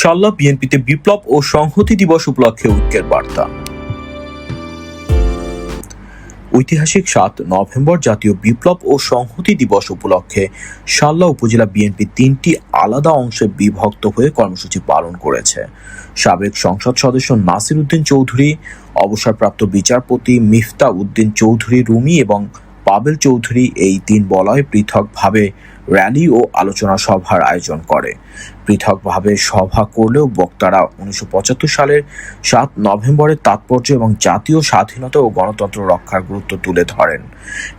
সাল্লা বিএনপিতে বিপ্লব ও সংহতি দিবস উপলক্ষে ঐক্যের বার্তা। ঐতিহাসিক সাত নভেম্বর জাতীয় বিপ্লব ও সংহতি দিবস উপলক্ষে সাল্লা উপজেলা বিএনপি তিনটি আলাদা অংশে বিভক্ত হয়ে কর্মসূচি পালন করেছে। সাবেক সংসদ সদস্য নাসির উদ্দিন চৌধুরী, অবসরপ্রাপ্ত বিচারপতি মিফতা উদ্দিন চৌধুরী রুমি এবং পাবেল চৌধুরী এই তিন বলয় পৃথকভাবে র্যালি ও আলোচনা সভার আয়োজন করে। পৃথকভাবে সভা করলেও বক্তারা উনিশশো পঁচাত্তর সালের সাত নভেম্বরের তাৎপর্য এবং জাতীয় স্বাধীনতা ও গণতন্ত্র রক্ষার গুরুত্ব তুলে ধরেন।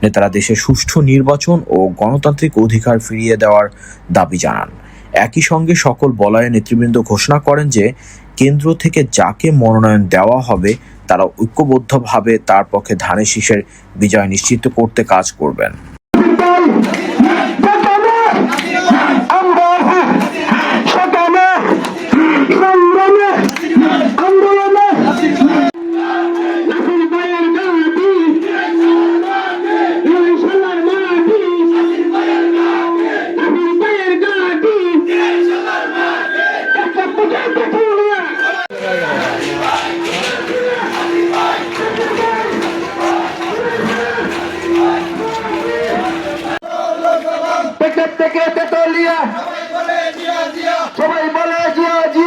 নেতারা দেশে সুষ্ঠু নির্বাচন ও গণতান্ত্রিক অধিকার ফিরিয়ে দেওয়ার দাবি জানান। একই সঙ্গে সকল বলয়ের নেতৃবৃন্দ ঘোষণা করেন যে, কেন্দ্র থেকে যাকে মনোনয়ন দেওয়া হবে, তারা ঐক্যবদ্ধভাবে তার পক্ষে ধানের শীষের বিজয় নিশ্চিত করতে কাজ করবেন। পেছন থেকে তেতলিয়া। সবাই বলে জিয়া জিয়া।